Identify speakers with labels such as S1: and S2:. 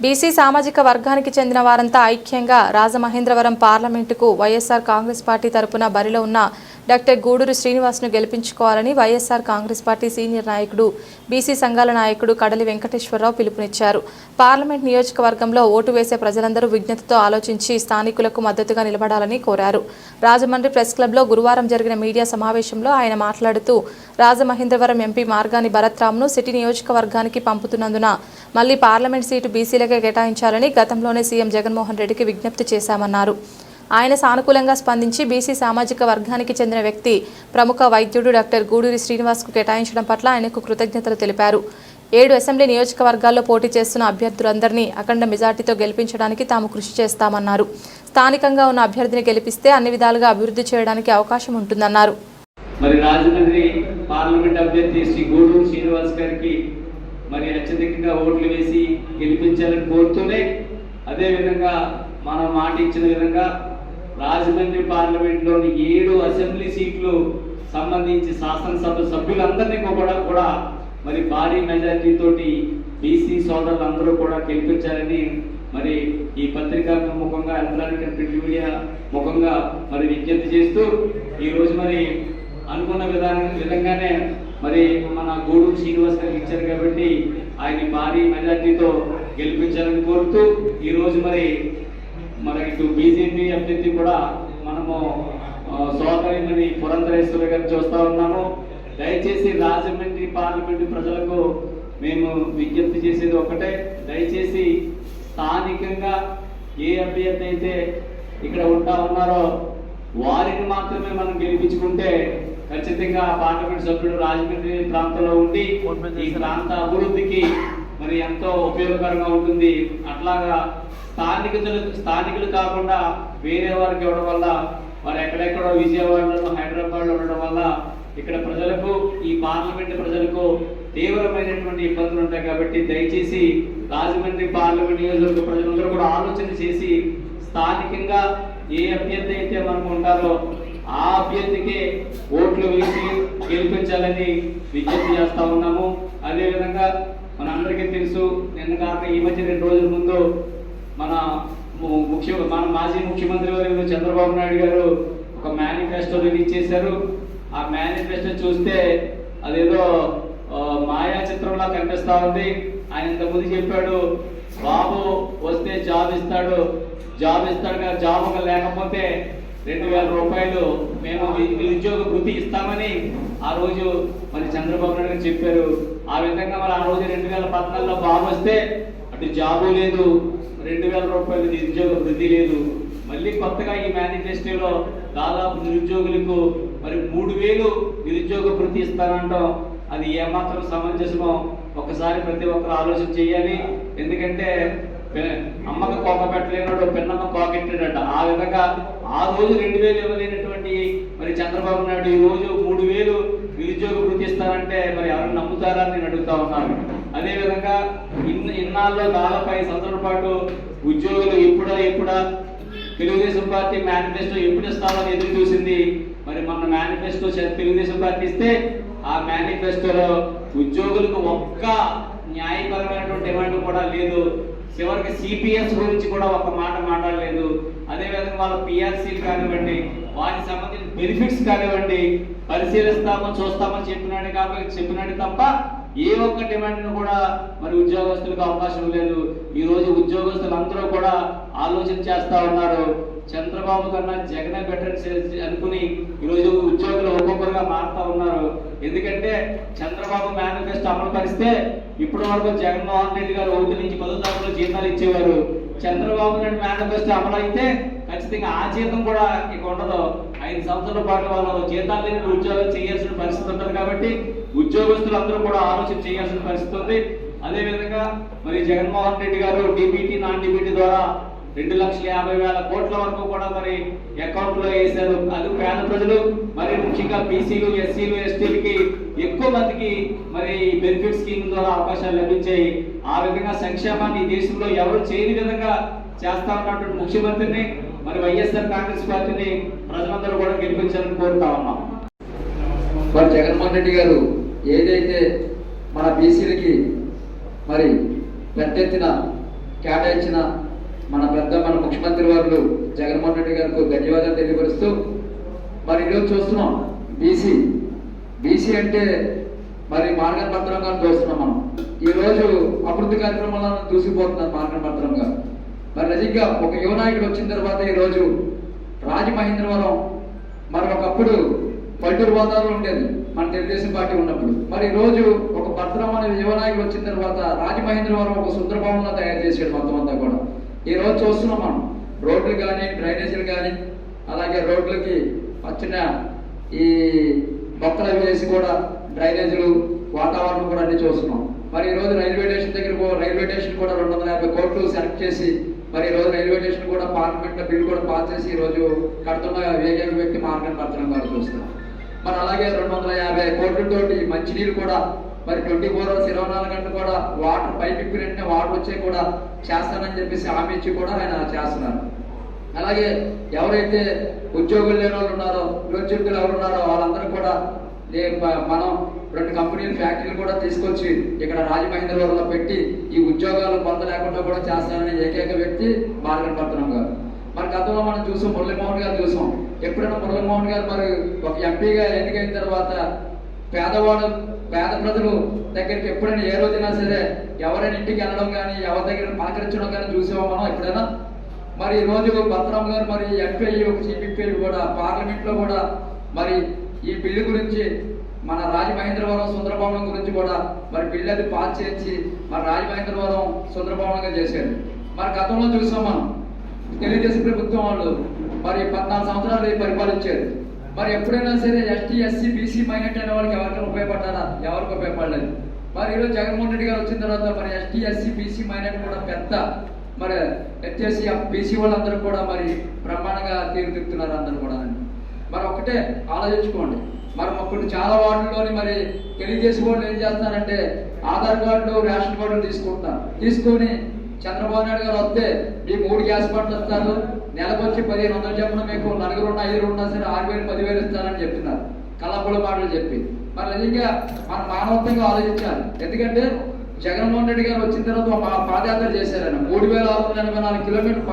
S1: BC సామాజిక వర్గానికి చెందిన వారంతా ఐక్యంగా రాజమహేంద్రవరం పార్లమెంటుకు వైఎస్ఆర్ కాంగ్రెస్ పార్టీ తరపున బరిలో ఉన్న డాక్టర్ గూడూరు శ్రీనివాస్ను గెలిపించుకోవాలని వైఎస్ఆర్ కాంగ్రెస్ పార్టీ సీనియర్ నాయకుడు బీసీ సంఘాల నాయకుడు కడలి వెంకటేశ్వరరావు పిలుపునిచ్చారు. పార్లమెంట్ నియోజకవర్గంలో ఓటు వేసే ప్రజలందరూ విజ్ఞతతో ఆలోచించి స్థానికులకు మద్దతుగా నిలబడాలని కోరారు. రాజమండ్రి ప్రెస్ క్లబ్లో గురువారం జరిగిన మీడియా సమావేశంలో ఆయన మాట్లాడుతూ రాజమహేంద్రవరం ఎంపీ మార్గాని భరత్రామ్ను సిటీ నియోజకవర్గానికి పంపుతున్నందున మళ్ళీ పార్లమెంట్ సీటు బీసీలకే కేటాయించాలని గతంలోనే సీఎం జగన్మోహన్ రెడ్డికి విజ్ఞప్తి చేశామన్నారు. ఆయన సానుకూలంగా స్పందించి బీసీ సామాజిక వర్గానికి చెందిన వ్యక్తి ప్రముఖ వైద్యుడు డాక్టర్ గూడూరి శ్రీనివాస్కు కేటాయించడం పట్ల ఆయనకు కృతజ్ఞతలు తెలిపారు. ఏడు అసెంబ్లీ నియోజకవర్గాల్లో పోటీ చేస్తున్న అభ్యర్థులందరినీ అఖండ మెజార్టీతో గెలిపించడానికి తాము కృషి చేస్తామన్నారు. స్థానికంగా ఉన్న అభ్యర్థిని గెలిపిస్తే అన్ని విధాలుగా అభివృద్ధి చేయడానికి అవకాశం ఉంటుందన్నారు.
S2: మరి రాజమండ్రి పార్లమెంట్ అభ్యర్థి శ్రీ గూడూరు శ్రీనివాస్ గారికి మరి అత్యధికంగా ఓట్లు వేసి గెలిపించాలని కోరుతూనే అదేవిధంగా మనం మాట ఇచ్చిన విధంగా రాజమండ్రి పార్లమెంట్లోని ఏడు అసెంబ్లీ సీట్లు సంబంధించి శాసనసభ సభ్యులందరినీ కూడా కూడా మరి భారీ మెజారిటీ తోటి బీసీ సోదరులందరూ కూడా గెలిపించారని మరి ఈ పత్రికా ముఖంగా ఎలక్ట్రానిక్ అండ్ ప్రింట్ మీడియా ముఖంగా మరి విజ్ఞప్తి చేస్తూ ఈరోజు మరి అనుకున్న విధానం విధంగానే మరి మన గూడూరు శ్రీనివాస్ గారు ఇచ్చారు కాబట్టి ఆయన భారీ మెజార్టీతో గెలిపించాలని కోరుతూ ఈరోజు మరి మనకి ఇటు బీజేపీ అభ్యర్థి కూడా మనము సోదరిని పురంధరేశ్వరి గారు చూస్తా ఉన్నాము. దయచేసి రాజమండ్రి పార్లమెంటు ప్రజలకు మేము విజ్ఞప్తి చేసేది ఒకటే. దయచేసి స్థానికంగా ఏ అభ్యర్థి అయితే ఇక్కడ ఉంటా ఉన్నారో వారిని మాత్రమే మనం గెలిపించుకుంటే ఖచ్చితంగా పార్లమెంట్ సభ్యుడు రాజమండ్రి ప్రాంతంలో ఉండి ఈ ప్రాంత అభివృద్ధికి మరి ఎంతో ఉపయోగకరంగా ఉంటుంది. అట్లాగా స్థానికులు స్థానికులు కాకుండా వేరే వారికి ఇవ్వడం వల్ల వారు ఎక్కడెక్కడో విజయవాడలో హైదరాబాద్లో ఉండడం వల్ల ఇక్కడ ప్రజలకు ఈ పార్లమెంట్ ప్రజలకు తీవ్రమైనటువంటి ఇబ్బందులు ఉంటాయి కాబట్టి దయచేసి రాజమండ్రి పార్లమెంట్ నియోజకవర్గ ప్రజలందరూ కూడా ఆలోచన చేసి స్థానికంగా ఏ అభ్యర్థి అయితే మనకు ఉంటారో ఆ అభ్యర్థికి ఓట్లు వేసి గెలిపించాలని విజ్ఞప్తి చేస్తా ఉన్నాము. అదేవిధంగా మన అందరికీ తెలుసు నిన్న కాక ఈ మధ్య రెండు రోజుల ముందు మన ము- ముఖ్య మన మాజీ ముఖ్యమంత్రి వర్యులు చంద్రబాబు నాయుడు గారు ఒక మేనిఫెస్టో రిలీజ్ చేశారు. ఆ మేనిఫెస్టో చూస్తే అదేదో మాయా చిత్రంలా కనిపిస్తా ఉంది. ఆయన ఇంతకుముందు చెప్పాడు బాబు వస్తే జాబ్ ఇస్తాడు జాబ్ ఇస్తాడు కానీ జాబ్ ఒక లేకపోతే రెండు వేల రూపాయలు మేము నిరుద్యోగ వృత్తి ఇస్తామని ఆ రోజు మరి చంద్రబాబు నాయుడు గారు చెప్పారు. ఆ విధంగా మరి ఆ రోజు రెండు వేల పద్నాలుగులో బాబు వస్తే అటు జాబు లేదు రెండు వేల రూపాయలు నిరుద్యోగ వృద్ధి లేదు. మళ్ళీ కొత్తగా ఈ మేనిఫెస్టోలో దాదాపు నిరుద్యోగులకు మరి మూడు వేలు నిరుద్యోగ వృత్తి ఇస్తానంటాం అది ఏమాత్రం సమంజసమో ఒకసారి ప్రతి ఒక్కరు ఆలోచన చేయాలి. ఎందుకంటే అమ్మకు కోక పెట్టలేనాడు పిన్నమ్మ కోకెట్టాడట. ఆ విధంగా ఆ రోజు రెండు వేలు ఇవ్వలేనటువంటి మరి చంద్రబాబు నాయుడు ఈ రోజు మూడు వేలు నిరుద్యోగ వృత్తి ఇస్తారంటే మరి ఎవరు నమ్ముతారా అని నేను అడుగుతా ఉన్నాను. అదే విధంగా ఇన్ని ఇన్నాళ్ళు దాదాపు సంవత్సరాల పాటు ఉద్యోగులు ఎప్పుడా ఎప్పుడా తెలుగుదేశం పార్టీ మేనిఫెస్టో ఎప్పుడు ఇస్తామని ఎదురు చూసింది. మరి మన మేనిఫెస్టో తెలుగుదేశం పార్టీ ఇస్తే ఆ మేనిఫెస్టోలో ఉద్యోగులకు ఒక్క న్యాయపరమైనటువంటి డిమాండ్ కూడా లేదు. చివరికి సిపిఎస్ గురించి కూడా ఒక మాట మాట్లాడలేదు. అదేవిధంగా వాళ్ళ పిఆర్సీలు కానివ్వండి వాటికి సంబంధించిన బెనిఫిట్స్ కానివ్వండి పరిశీలిస్తామో చూస్తామో చెప్పినాడు కాబట్టి చెప్పినాడు తప్ప ఏ ఒక్క డిమాండ్ కూడా మరి ఉద్యోగస్తులకు అవకాశం లేదు. ఈ రోజు ఉద్యోగస్తులు అందరూ కూడా ఆలోచన చేస్తా ఉన్నారు. చంద్రబాబు కన్నా జగనే బెటర్ అనుకుని ఈరోజు ఉద్యోగులు ఒక్కొక్కరుగా మారుతా ఉన్నారు. ఎందుకంటే చంద్రబాబు మేనిఫెస్టో అమలు పరిస్తే ఇప్పటి వరకు జగన్మోహన్ రెడ్డి గారు ఒకటి నుంచి పదో జీతాలు ఇచ్చేవారు. చంద్రబాబు నాయుడు మేనిఫెస్టో అమలు అయితే ఖచ్చితంగా ఆ జీతం కూడా ఇక ఉండదు. ఐదు సంవత్సరాల పాటు వాళ్ళు జీతాలు లేని ఉద్యోగాలు చేయాల్సిన పరిస్థితి ఉంటుంది కాబట్టి ఉద్యోగస్తులు అందరూ కూడా ఆలోచన చేయాల్సిన పరిస్థితి ఉంది. అదేవిధంగా మరి జగన్మోహన్ రెడ్డి గారు డిబిటీ నాన్ డిబిటీ ద్వారా రెండు లక్షల యాభై వేల కోట్ల వరకు కూడా మరి అకౌంట్లో వేశారు. అది పేద ప్రజలు మరి ముఖ్యంగా బీసీలు ఎస్సీలు ఎస్టీలకి ఎక్కువ మందికి మరి ఈ బెనిఫిట్ స్కీమ్ ద్వారా అవకాశాలు లభించాయి. ఆ విధంగా సంక్షేమాన్ని ఈ దేశంలో ఎవరు చేయని విధంగా చేస్తా ఉన్నటువంటి ముఖ్యమంత్రిని మరి వైఎస్ఆర్ కాంగ్రెస్ పార్టీని ప్రజలందరూ కూడా గెలిపించాలని కోరుతా ఉన్నాం.
S3: మరి జగన్మోహన్ రెడ్డి గారు ఏదైతే మన బీసీలకి మరి పెద్దెత్తిన కేటాయించిన మన పెద్ద మన ముఖ్యమంత్రి వారు జగన్మోహన్ రెడ్డి గారికి ధన్యవాదాలు తెలియపరుస్తూ మరి ఈరోజు చూస్తున్నాం బీసీ బీసీ అంటే మరి మార్గం పత్రంగా చూస్తున్నాం మనం. ఈరోజు అభివృద్ధి కార్యక్రమాలను దూసిపోతున్నారు మార్గం పత్రంగా మరి నిజంగా ఒక యువ నాయకుడు వచ్చిన తర్వాత ఈరోజు రాజమహేంద్రవరం మరి ఒకప్పుడు పల్లెటూరు వాతావరణం ఉండేది. మన తెలుగుదేశం పార్టీ ఉన్నప్పుడు. మరి ఈరోజు ఒక భద్రం అనే యువ నాయకుడు వచ్చిన తర్వాత రాజమహేంద్రవరం ఒక సుందరభవనంలో తయారు చేసాడు మొత్తం అంతా కూడా. ఈ రోజు చూస్తున్నాం మనం. రోడ్లు కానీ డ్రైనేజీలు కానీ అలాగే రోడ్లకి వచ్చిన ఈ కొత్తలు అవి వేసి కూడా డ్రైనేజీలు వాతావరణం కూడా అన్ని చూస్తున్నాం. మరి ఈ రోజు రైల్వే స్టేషన్ దగ్గర రైల్వే స్టేషన్ కూడా రెండు వందల యాభై కోట్లు సెలెక్ట్ చేసి మరి ఈ రోజు రైల్వే స్టేషన్ కూడా పార్లమెంట్ బిల్ కూడా పాస్ చేసి ఈ రోజు కడుతున్న ఏకైక వ్యక్తి మార్గం పత్రం వారు చూస్తున్నాం మరి అలాగే రెండు వందల యాభై కోట్లతోటి మంచినీరు కూడా మరి ట్వంటీ ఫోర్ అవర్స్ ఇరవై నాలుగు గంటలు కూడా వాటర్ పైప్ వెంటనే వాటర్ వచ్చే కూడా చేస్తానని చెప్పేసి హామీ ఇచ్చి కూడా ఆయన చేస్తున్నారు. అలాగే ఎవరైతే ఉద్యోగులు లేని వాళ్ళు ఉన్నారో నిరుద్యోగులు ఎవరు ఉన్నారో వాళ్ళందరూ కూడా మనం రెండు కంపెనీలు ఫ్యాక్టరీలు కూడా తీసుకొచ్చి ఇక్కడ రాజమహేంద్రవరంలో పెట్టి ఈ ఉద్యోగాలు పొందలేకుండా కూడా చేస్తానని ఏకైక వ్యక్తి మార్గన్ పత్రం గారు. మరి గతంలో మనం చూసాం మురళీమోహన్ గారు చూసాం. ఎప్పుడైనా మురళీమోహన్ గారు మరి ఒక ఎంపీగా ఎన్నికైన తర్వాత పేదవాడు పేద ప్రజలు దగ్గరికి ఎప్పుడైనా ఏ రోజైనా సరే ఎవరైనా ఇంటికి వెళ్ళడం కానీ ఎవరి దగ్గర పలకరించడం కానీ చూసామో మనం ఎప్పుడైనా? మరి ఈ రోజు భద్రం గారు మరి ఎంపీ ఒక సిపిపి కూడా పార్లమెంట్లో కూడా మరి ఈ బిల్లు గురించి మన రాజమహేంద్రవరం సుందరభవనం గురించి కూడా మరి బిల్లు అది పాస్ చేసి మరి రాజమహేంద్రవరం సుందరభవనంగా చేశారు. మరి గతంలో చూసాం మనం తెలుగుదేశం ప్రభుత్వం వాళ్ళు మరి పద్నాలుగు సంవత్సరాలు పరిపాలించారు. మరి ఎప్పుడైనా సరే ఎస్టీ ఎస్సీ బీసీ మైనార్టీ అనే వాళ్ళకి ఎవరికైనా ఉపయోగపడ్డారా? ఎవరికి ఉపయోగపడలేదు. మరి ఈరోజు జగన్మోహన్ రెడ్డి గారు వచ్చిన తర్వాత మరి ఎస్టీ ఎస్సీ బీసీ మైనార్టీ కూడా పెద్ద మరి వచ్చేసి బీసీ వాళ్ళందరూ కూడా మరి బ్రహ్మాండంగా తీరుతిరుతున్నారు అందరూ కూడా. మరి ఒకటే ఆలోచించుకోండి. మరి ఇప్పుడు చాలా వార్డుల్లోని మరి తెలియజేసి వాళ్ళు ఏం చేస్తారంటే ఆధార్ కార్డులు రేషన్ కార్డులు తీసుకుంటారు తీసుకొని చంద్రబాబు నాయుడు గారు వస్తే మీ మూడు గ్యాస్ బండ్లు ఇస్తారు నెలకు వచ్చి పదిహేను వందలు చెప్పిన మీకు నలుగురు ఉన్నా ఐదుగురు ఉన్నా సరే ఆరు వేలు పదివేలు ఇస్తారని చెప్తున్నారు. కలపల మాటలు చెప్పి. మరి నిజంగా మన మానవత్వంగా ఆలోచించాలి. ఎందుకంటే జగన్మోహన్ రెడ్డి గారు వచ్చిన తర్వాత పాదయాత్ర చేశారు ఆయన మూడు వేల ఆరు వందల ఎనభై నాలుగు కిలోమీటర్లు